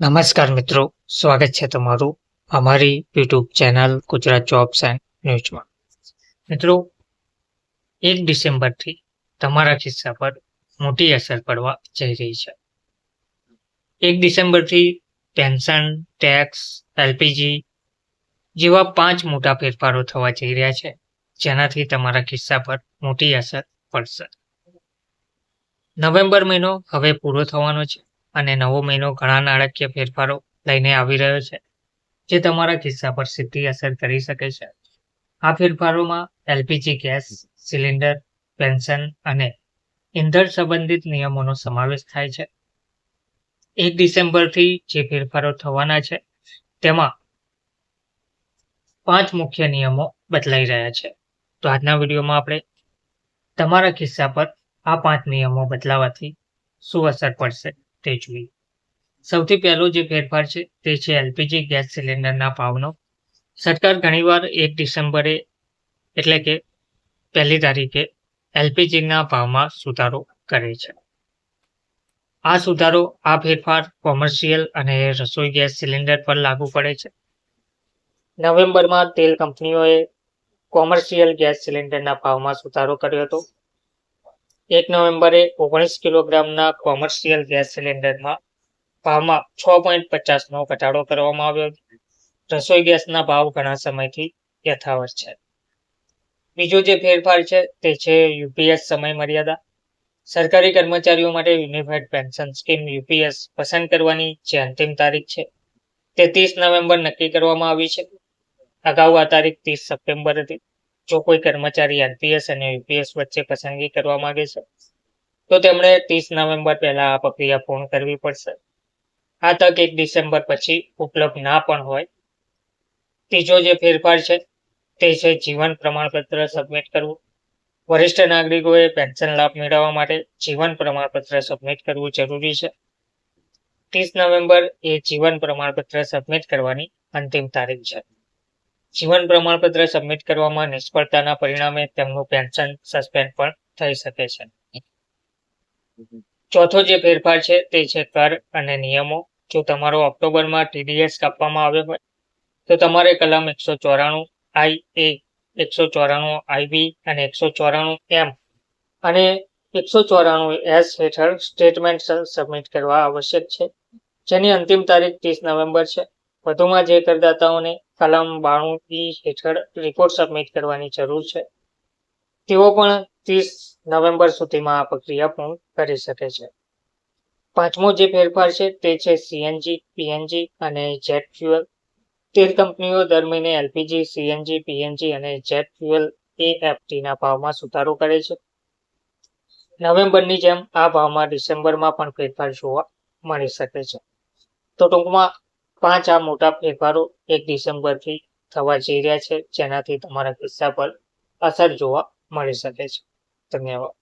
નમસ્કાર મિત્રો, સ્વાગત છે તમારું અમારી YouTube channel Gujarat jobs and ન્યૂઝમાં. મિત્રો, એક ડિસેમ્બરથી તમારા ખિસ્સા પર મોટી અસર પડવા જઈ રહી છે. એક ડિસેમ્બરથી પેન્શન, ટેક્સ, એલપીજી જેવા પાંચ મોટા ફેરફારો થવા જઈ રહ્યા છે, જેનાથી તમારા ખિસ્સા પર મોટી અસર પડશે. નવેમ્બર મહિનો હવે પૂરો થવાનો છે. અને નવો મહિનો ઘણા નાણાકીય ફેરફારો લઈને આવી રહ્યો છે, જે તમારા ખિસ્સા પર સીધી અસર કરી શકે છે. આ ફેરફારોમાં એલપીજી ગેસ, સિલિન્ડર, પેન્શન અને ઇંધણ સંબંધિત નિયમોનો સમાવેશ થાય છે. એક ડિસેમ્બરથી જે ફેરફારો થવાના છે, તેમાં પાંચ મુખ્ય નિયમો બદલાઈ રહ્યા છે. તો આજના વિડીયોમાં આપણે તમારા ખિસ્સા પર આ પાંચ નિયમો બદલાવાથી શું અસર પડશે? તે જોઈએ સૌથી પહેલો જે ફેરફાર છે તે છે એલપીજી ગેસ સિલિન્ડરના ભાવનો સરકાર ઘણીવાર એક ડિસેમ્બરે, એટલે કે પહેલી તારીખે એલપીજીના ભાવમાં સુધારો કરે છે. આ સુધારો, આ ફેરફાર કોમર્શિયલ અને રસોઈ ગેસ સિલિન્ડર પર લાગુ પડે છે. નવેમ્બરમાં તેલ કંપનીઓએ કોમર્શિયલ ગેસ સિલિન્ડરના ભાવમાં સુધારો કર્યો હતો. એક નવેમ્બરે ઓગણીસ કિલોગ્રામના કોમર્શિયલ ગેસ સિલિન્ડરમાં ભાવમાં છ પોઈન્ટ પચાસનો ઘટાડો કરવામાં આવ્યો રસોઈ ગેસના ભાવ ઘણા સમયથી યથાવત છે. બીજો જે ફેરફાર છે તે છે યુપીએસ સમય મર્યાદા સરકારી કર્મચારીઓ માટે યુનિફાઈડ પેન્શન સ્કીમ યુપીએસ પસંદ કરવાની જે અંતિમ તારીખ છે તે ત્રીસ નવેમ્બર નક્કી કરવામાં આવી છે. અગાઉ આ તારીખ ત્રીસ સપ્ટેમ્બર હતી. જો કોઈ કર્મચારી એનપીએસ અને યુપીએસ વચ્ચે પસંદગી કરવા માંગે છે? તો તેમણે ત્રીસ નવેમ્બર પહેલા આ પ્રક્રિયા પૂર્ણ કરવી પડશે. આ તક એક ડિસેમ્બર પછી ઉપલબ્ધ ના પણ હોય. ત્રીજો જે ફેરફાર છે તે છે જીવન પ્રમાણપત્ર સબમિટ કરવું. વરિષ્ઠ નાગરિકોએ પેન્શન લાભ મેળવવા માટે જીવન પ્રમાણપત્ર સબમિટ કરવું જરૂરી છે. ત્રીસ નવેમ્બર એ જીવન પ્રમાણપત્ર સબમિટ કરવાની અંતિમ તારીખ છે. જીવન પ્રમાણપત્ર સબમિટ કરવામાં નિષ્ફળતાના પરિણામે તેમનું પેન્શન સસ્પેન્ડ પણ થઈ શકે છે. ચોથો જે ફેરફાર છે તે છે કર અને નિયમો. જો તમારો ઓક્ટોબરમાં ટીડીએસ કાપવામાં આવ્યો હોય, તો તમારે કલમ એકસો ચોરાણું આઈ એ એકસો ચોરાણું આઈબી અને એકસો ચોરાણું એમ અને એકસો ચોરાણું એસ હેઠળ સ્ટેટમેન્ટ સબમિટ કરવા આવશ્યક છે. જેની અંતિમ તારીખ ત્રીસ નવેમ્બર છે. વધુમાં જે કરદાતાઓને કલમ બાણું ઈ હેઠળ રિપોર્ટ સબમિટ કરવાની જરૂર છે. તેઓ પણ ત્રીસ નવેમ્બર સુધીમાં આ પ્રક્રિયા પૂર્ણ કરી શકે છે. પાંચમો જે ફેરફાર છે તે છે સીએનજી પીએનજી અને જેટ ફ્યુઅલ તેલ કંપનીઓ દર મહિને એલપીજી સીએનજી પીએનજી અને જેટ ફ્યુઅલ એએફટીના ભાવમાં સુધારો કરે છે. નવેમ્બરની જેમ આ ભાવમાં ડિસેમ્બરમાં પણ ફેરફાર જોવા મળી શકે છે. તો ટૂંકમાં પાંચ આ મોટા ફેરફારો એક ડિસેમ્બરથી થવા જઈ રહ્યા છે, જેનાથી તમારા કિસ્સા પર અસર જોવા મળી શકે છે. ધન્યવાદ.